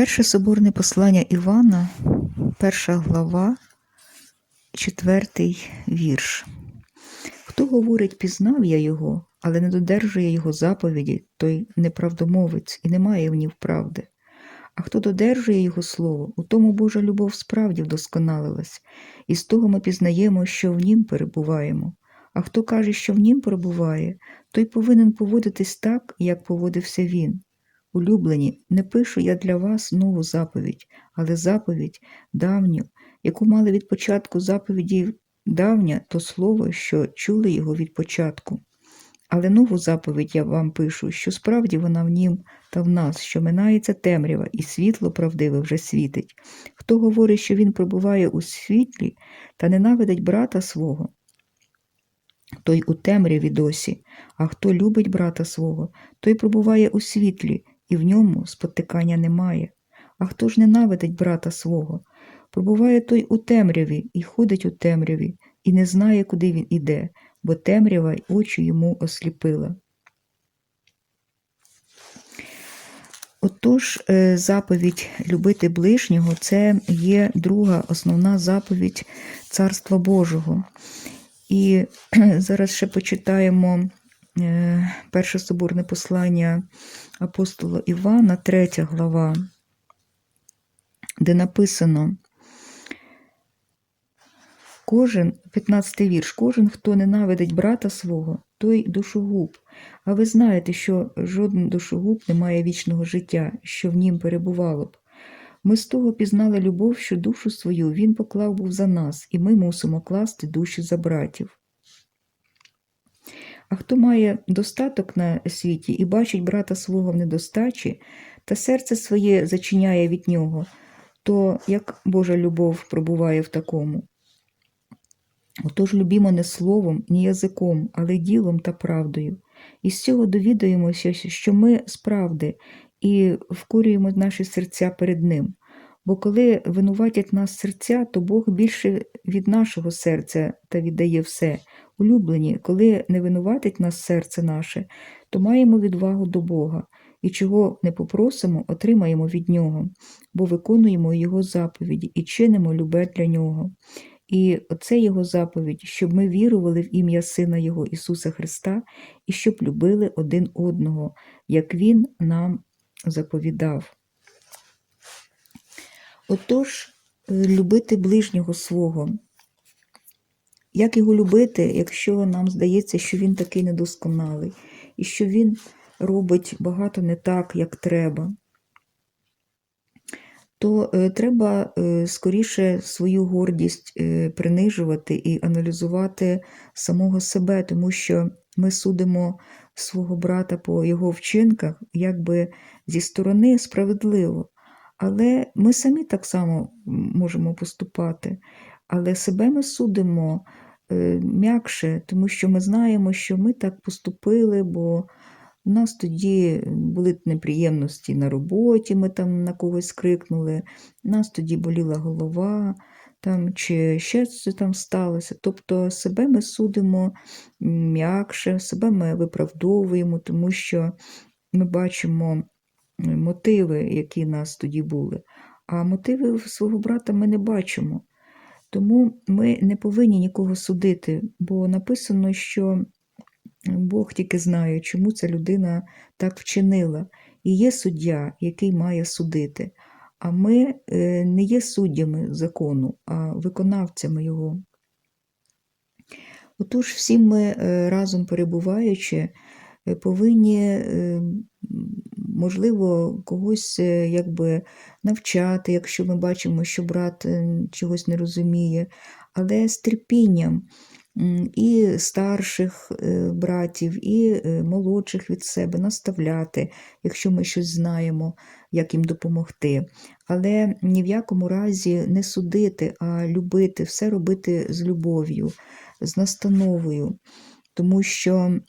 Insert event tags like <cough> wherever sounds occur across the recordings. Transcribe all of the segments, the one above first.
Перше соборне послання Івана, перша глава, четвертий вірш. Хто говорить, пізнав я його, але не додержує його заповіді, той неправдомовець і не має в ній правди. А хто додержує його слово, у тому Божа любов справді вдосконалилась, і з того ми пізнаємо, що в нім перебуваємо. А хто каже, що в нім перебуває, той повинен поводитись так, як поводився він. Улюблені, не пишу я для вас нову заповідь, але заповідь давню, яку мали від початку заповіді давня, то слово, що чули його від початку. Але нову заповідь я вам пишу, що справді вона в нім та в нас, що минається темрява, і світло правдиве вже світить. Хто говорить, що він пробуває у світлі та ненавидить брата свого, той у темряві досі, а хто любить брата свого, той пробуває у світлі, і в ньому спотикання немає. А хто ж ненавидить брата свого, пробуває той у темряві і ходить у темряві, і не знає, куди він іде, бо темрява й очі йому осліпила. Отож, е, заповідь любити ближнього це є друга основна заповідь Царства Божого. І <clears throat> зараз ще почитаємо перше соборне послання апостола Івана, третя глава, де написано кожен, 15 вірш, кожен, хто ненавидить брата свого, той душогуб. А ви знаєте, що жоден душогуб не має вічного життя, що в нім перебувало б. Ми з того пізнали любов, що душу свою він поклав був за нас, і ми мусимо класти душі за братів. А хто має достаток на світі і бачить брата свого в недостачі, та серце своє зачиняє від нього, то як Божа любов пробуває в такому? Отож любімо не словом, ні язиком, але ділом та правдою. І з цього довідаємося, що ми справди і вкурюємо наші серця перед Ним. Бо коли винуватять нас серця, то Бог більше від нашого серця та віддає все. Улюблені, коли не винуватить нас серце наше, то маємо відвагу до Бога, і чого не попросимо, отримаємо від Нього, бо виконуємо Його заповіді і чинимо любе для Нього. І це Його заповідь, щоб ми вірували в ім'я Сина Його Ісуса Христа і щоб любили один одного, як Він нам заповідав. Отож, любити ближнього свого. Як його любити, якщо нам здається, що він такий недосконалий, і що він робить багато не так, як треба, то е, треба е, скоріше свою гордість е, принижувати і аналізувати самого себе, тому що ми судимо свого брата по його вчинках, якби зі сторони справедливо. Але ми самі так само можемо поступати. Але себе ми судимо м'якше, тому що ми знаємо, що ми так поступили, бо у нас тоді були неприємності на роботі, ми там на когось крикнули, у нас тоді боліла голова, там, чи ще це там сталося. Тобто себе ми судимо м'якше, себе ми виправдовуємо, тому що ми бачимо мотиви, які нас тоді були. А мотиви свого брата ми не бачимо. Тому ми не повинні нікого судити, бо написано, що Бог тільки знає, чому ця людина так вчинила. І є суддя, який має судити. А ми е, не є суддями закону, а виконавцями його. Отож, всі ми е, разом перебуваючи, е, повинні, можливо, когось якби навчати, якщо ми бачимо, що брат чогось не розуміє, але з терпінням і старших е, братів, і е, молодших від себе наставляти, якщо ми щось знаємо, як їм допомогти. Але ні в якому разі не судити, а любити, все робити з любов'ю, з настановою. Тому що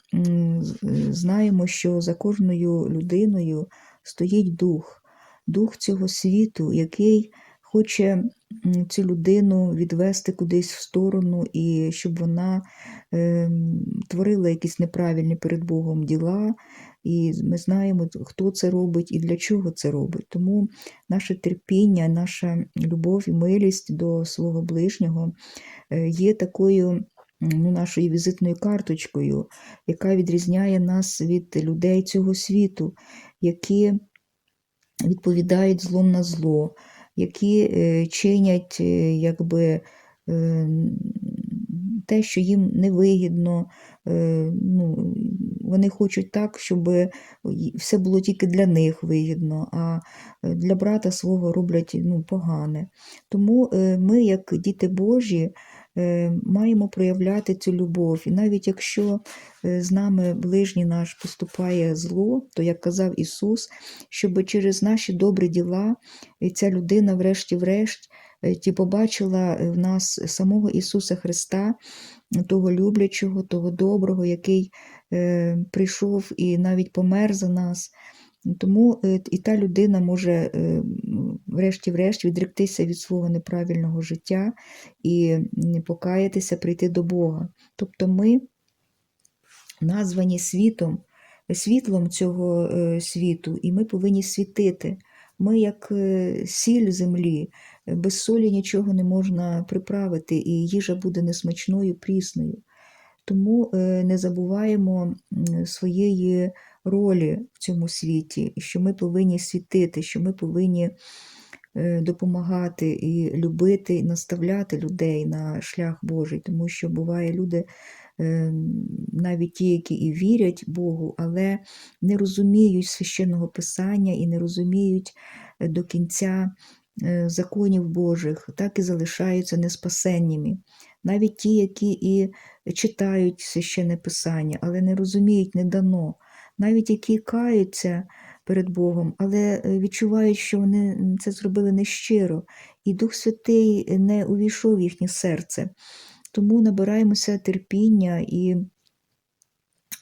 знаємо, що за кожною людиною стоїть дух, дух цього світу, який хоче цю людину відвести кудись в сторону, і щоб вона е, творила якісь неправильні перед Богом діла, і ми знаємо, хто це робить і для чого це робить. Тому наше терпіння, наша любов і милість до свого ближнього е, є такою ну, нашою візитною карточкою, яка відрізняє нас від людей цього світу, які відповідають злом на зло, які е, чинять е, якби. е, Те, що їм невигідно, ну, вони хочуть так, щоб все було тільки для них вигідно, а для брата свого роблять ну, погане. Тому ми, як діти Божі, маємо проявляти цю любов. І навіть якщо е, з нами ближній наш поступає зло, то, як казав Ісус, щоб через наші добрі діла ця людина, врешті-врешт, е, ті побачила в нас самого Ісуса Христа, того люблячого, того доброго, який е, прийшов і навіть помер за нас. Тому е, і та людина може, е, врешті-врешт, відректися від свого неправильного життя і м, покаятися, прийти до Бога. Тобто ми названі світом, світлом цього е, світу, і ми повинні світити. Ми, як сіль землі, без солі нічого не можна приправити, і їжа буде несмачною, прісною. Тому не забуваємо своєї ролі в цьому світі, що ми повинні світити, що ми повинні е, допомагати і любити, і наставляти людей на шлях Божий, тому що буває люди. е, Навіть ті, які і вірять Богу, але не розуміють священного писання і не розуміють е, до кінця законів Божих, так і залишаються неспасенніми. Навіть ті, які і читають священне писання, але не розуміють, не дано. Навіть які каються перед Богом, але е, відчувають, що вони це зробили нещиро, і Дух Святий не увійшов в їхнє серце. Тому набираємося терпіння і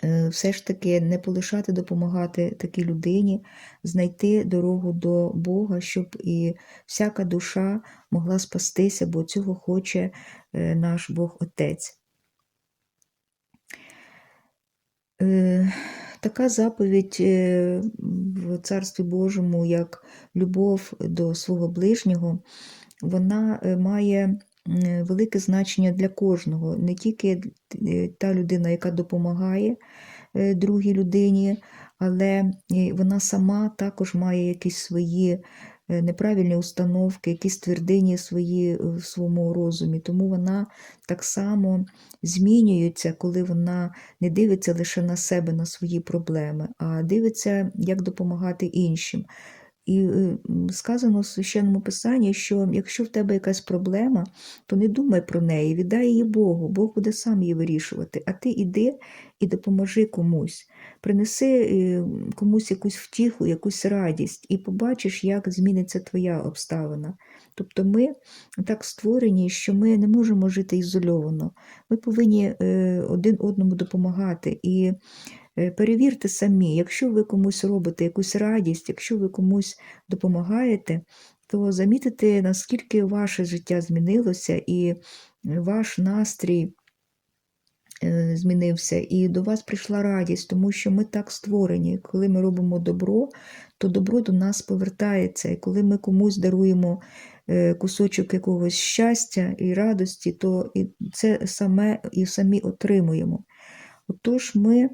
е, все ж таки не полишати допомагати такій людині, знайти дорогу до Бога, щоб і всяка душа могла спастися, бо цього хоче е, наш Бог Отець. Така заповідь е, в Царстві Божому, як любов до свого ближнього, вона е, має велике значення для кожного, не тільки е, та людина, яка допомагає другій людині, але вона сама також має якісь свої неправильні установки, якісь твердині свої в своєму розумі. Тому вона так само змінюється, коли вона не дивиться лише на себе, на свої проблеми, а дивиться, як допомагати іншим. І е, сказано в священному писанні, що якщо в тебе якась проблема, то не думай про неї, віддай її Богу, Бог буде сам її вирішувати. А ти іди і допоможи комусь, принеси е, комусь якусь втіху, якусь радість, і побачиш, як зміниться твоя обставина. Тобто ми так створені, що ми не можемо жити ізольовано. Ми повинні е, один одному допомагати. І перевірте самі, якщо ви комусь робите якусь радість, якщо ви комусь допомагаєте, то замітите, наскільки ваше життя змінилося, і ваш настрій е, змінився, і до вас прийшла радість, тому що ми так створені. Коли ми робимо добро, то добро до нас повертається. І коли ми комусь даруємо е, кусочок якогось щастя і радості, то і це саме і самі отримуємо. Отож, ми, е,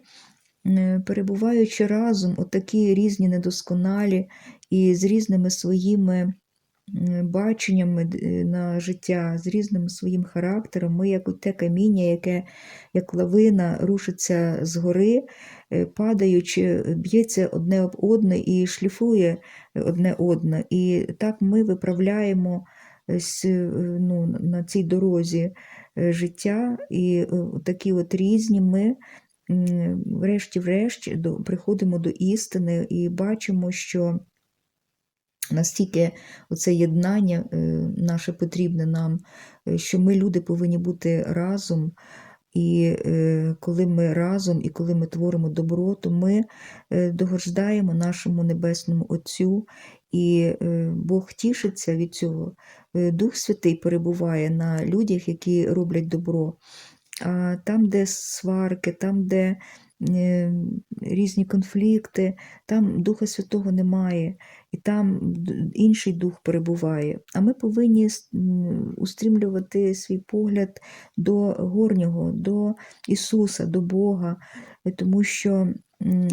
перебуваючи разом, отакі різні недосконалі і з різними своїми баченнями е, на життя, з різним своїм характером, ми як те каміння, яке як лавина рушиться згори, е, падаючи, б'ється одне об одне і шліфує одне одне. І так ми виправляємо е, ну, на цій дорозі е, життя, і е, такі от різні ми. Врешті-врешт приходимо до істини і бачимо, що настільки оце єднання е, наше потрібне нам, е, що ми, люди, повинні бути разом. І е, коли ми разом, і коли ми творимо добро, то ми догождаємо нашому Небесному Отцю, і Бог тішиться від цього. Дух Святий перебуває на людях, які роблять добро. А там, де сварки, там, де е, різні конфлікти, там Духа Святого немає, і там інший дух перебуває. А ми повинні устрімлювати свій погляд до горнього, до Ісуса, до Бога, е, тому що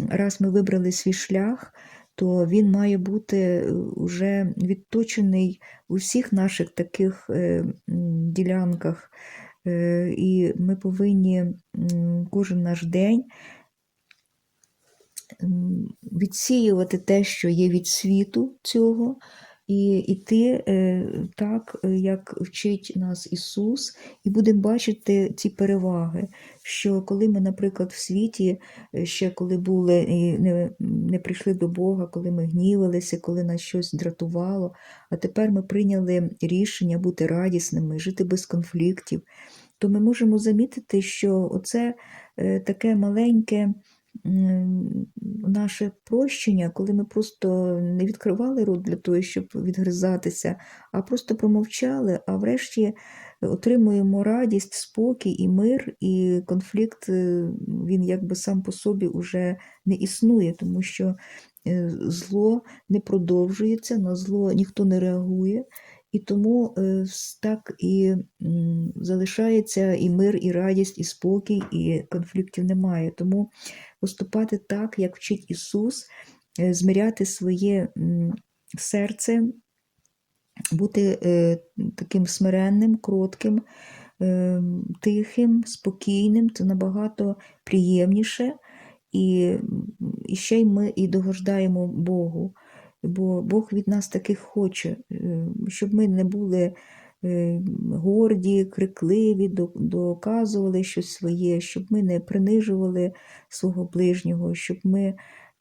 раз ми вибрали свій шлях, то він має бути е, уже відточений у всіх наших таких е, ділянках. Е, І ми повинні кожен наш день відсіювати те, що є від світу цього, і йти е, так, е, як вчить нас Ісус, і будемо бачити ці переваги. Що коли ми, наприклад, в світі, е, ще коли були і не, не прийшли до Бога, коли ми гнівалися, коли нас щось дратувало, а тепер ми прийняли рішення бути радісними, жити без конфліктів, то ми можемо замітити, що оце таке маленьке наше прощення, коли ми просто не відкривали рот для того, щоб відгризатися, а просто промовчали, а врешті отримуємо радість, спокій і мир, і конфлікт е, він якби сам по собі уже не існує, тому що е, зло не продовжується, на зло ніхто не реагує. І тому е, так і залишається і мир, і радість, і спокій, і конфліктів немає. Тому поступати так, як вчить Ісус, е, зміряти своє серце, бути е, таким смиренним, кротким, тихим, спокійним, це набагато приємніше. І, і ще й ми і догождаємо Богу. Бо Бог від нас таких хоче, е, щоб ми не були е, горді, крикливі, доказували щось своє, щоб ми не принижували свого ближнього, щоб ми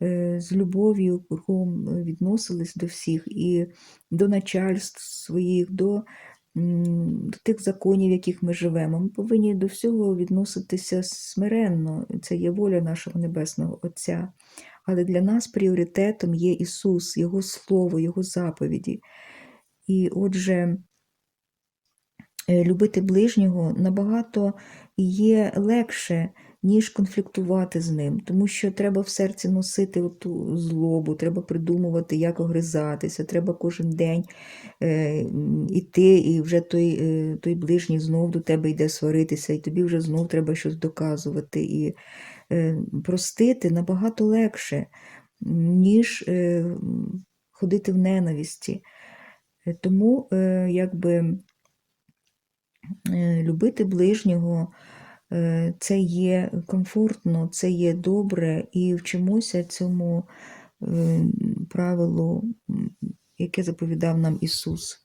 е, з любов'ю кругом відносились до всіх і до начальств своїх, до, до тих законів, в яких ми живемо. Ми повинні до всього відноситися смиренно. Це є воля нашого Небесного Отця. Але для нас пріоритетом є Ісус, Його Слово, Його заповіді. І отже, е, любити ближнього набагато є легше, ніж конфліктувати з ним, тому що треба в серці носити ту злобу, треба придумувати, як огризатися, треба кожен день е, іти, і вже той, е, той ближній знов до тебе йде сваритися, і тобі вже знов треба щось доказувати. І простити набагато легше, ніж е, ходити в ненависті. Е, Тому е, якби е, любити ближнього е, це є комфортно, це є добре, і вчимося цьому е, правилу, яке заповідав нам Ісус.